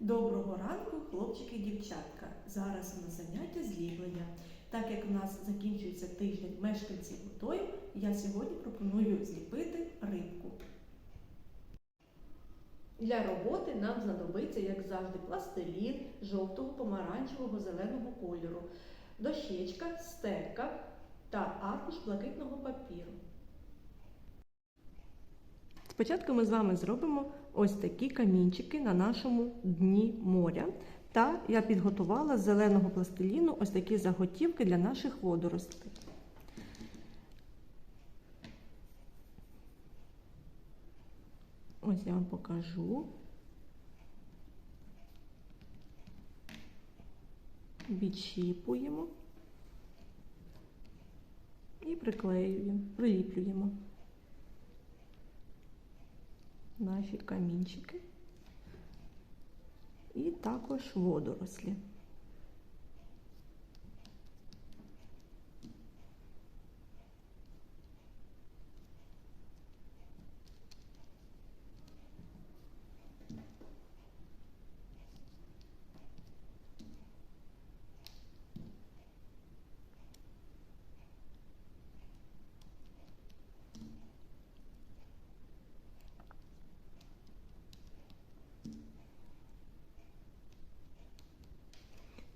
Доброго ранку, хлопчики і дівчатка. Зараз у нас заняття зліплення. Так як у нас закінчується тиждень мешканців водою, я сьогодні пропоную зліпити рибку. Для роботи нам знадобиться, як завжди, пластилін жовтого, помаранчевого, зеленого кольору, дощечка, стека та аркуш блакитного папіру. Спочатку ми з вами зробимо ось такі камінчики на нашому дні моря. Та я підготувала з зеленого пластиліну ось такі заготівки для наших водоростей. Ось я вам покажу. Відщіпуємо і приклеюємо, приліплюємо наші камінчики і також водорослі.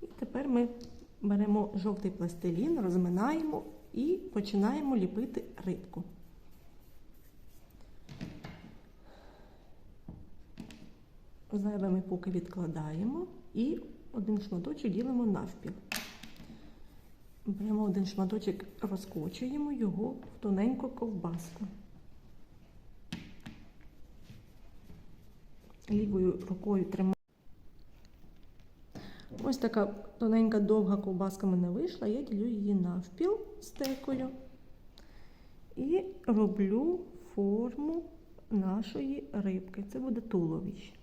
І тепер ми беремо жовтий пластилін, розминаємо і починаємо ліпити рибку. Зайве ми поки відкладаємо і один шматочок ділимо навпіл. Беремо один шматочок, розкочуємо його в тоненьку ковбаску. Лівою рукою тримаємо. Ось така тоненька довга ковбаска мене вийшла, я ділю її навпіл стекою і роблю форму нашої рибки. Це буде туловище.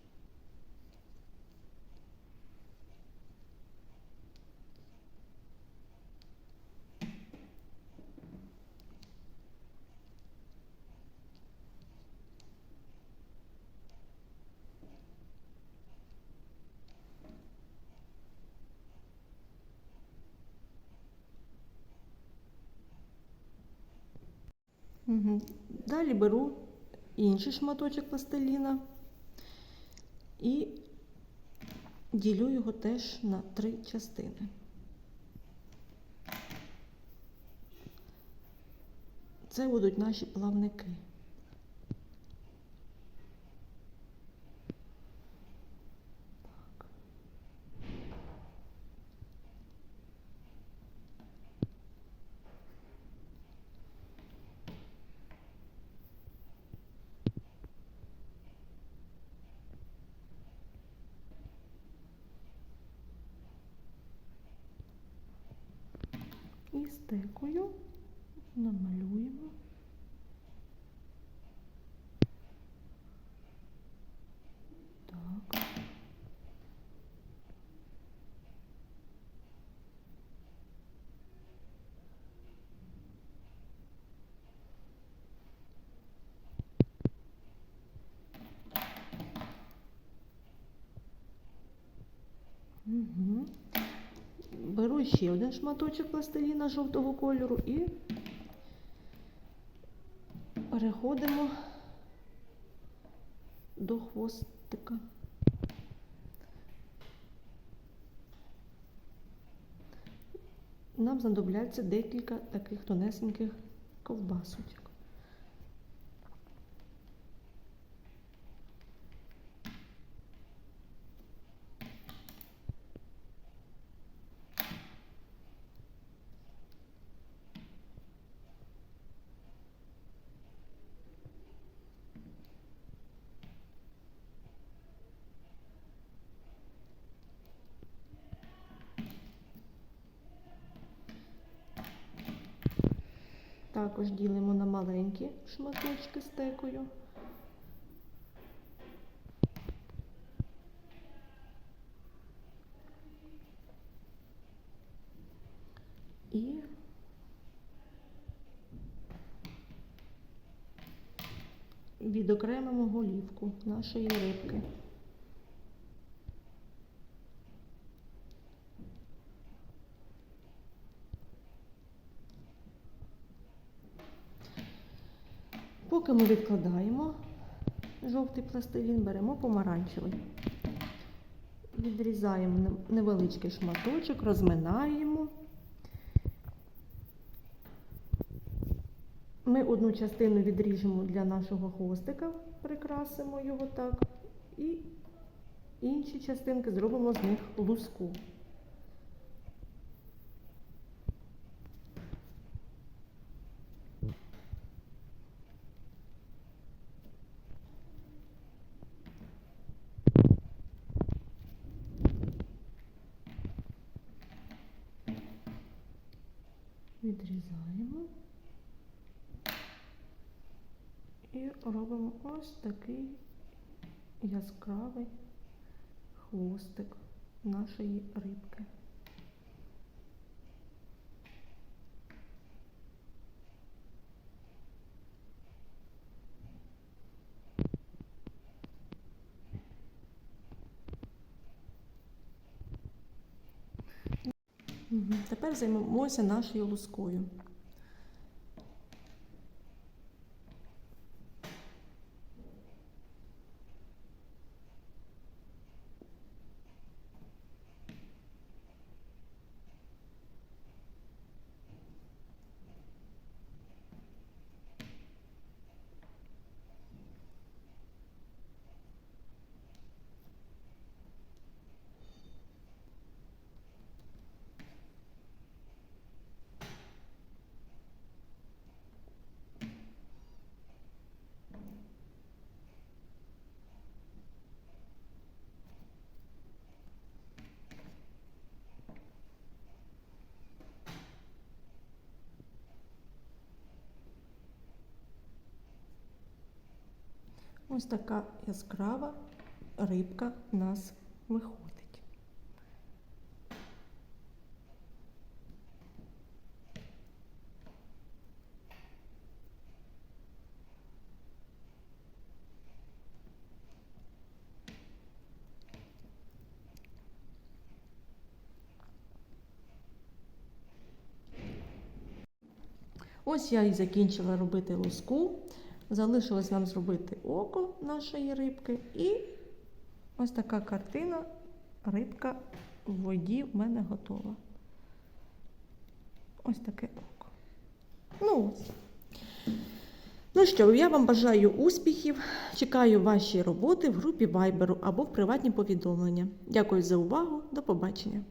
Угу. Далі беру інший шматочок пластиліна і ділю його теж на три частини. Це будуть наші плавники. Так. І намалюємо. Так. Угу. Беру ще один шматочок пластиліна жовтого кольору і переходимо до хвостика. Нам знадобляться декілька таких тонесеньких ковбасочок. Також ділимо на маленькі шматочки стекою. І відокремимо голівку нашої рибки. Поки ми відкладаємо жовтий пластилін, беремо помаранчевий. Відрізаємо невеличкий шматочок, розминаємо. Ми одну частину відріжемо для нашого хвостика, прикрасимо його так. І інші частинки зробимо з них луску. Відрізаємо і робимо ось такий яскравий хвостик нашої рибки. Тепер займемося нашою лускою. Ось така яскрава рибка у нас виходить. Ось я і закінчила робити луску. Залишилось нам зробити око нашої рибки. І ось така картина. Рибка в воді в мене готова. Ось таке око. Ну. Ну що, я вам бажаю успіхів. Чекаю ваші роботи в групі Viber або в приватні повідомлення. Дякую за увагу. До побачення.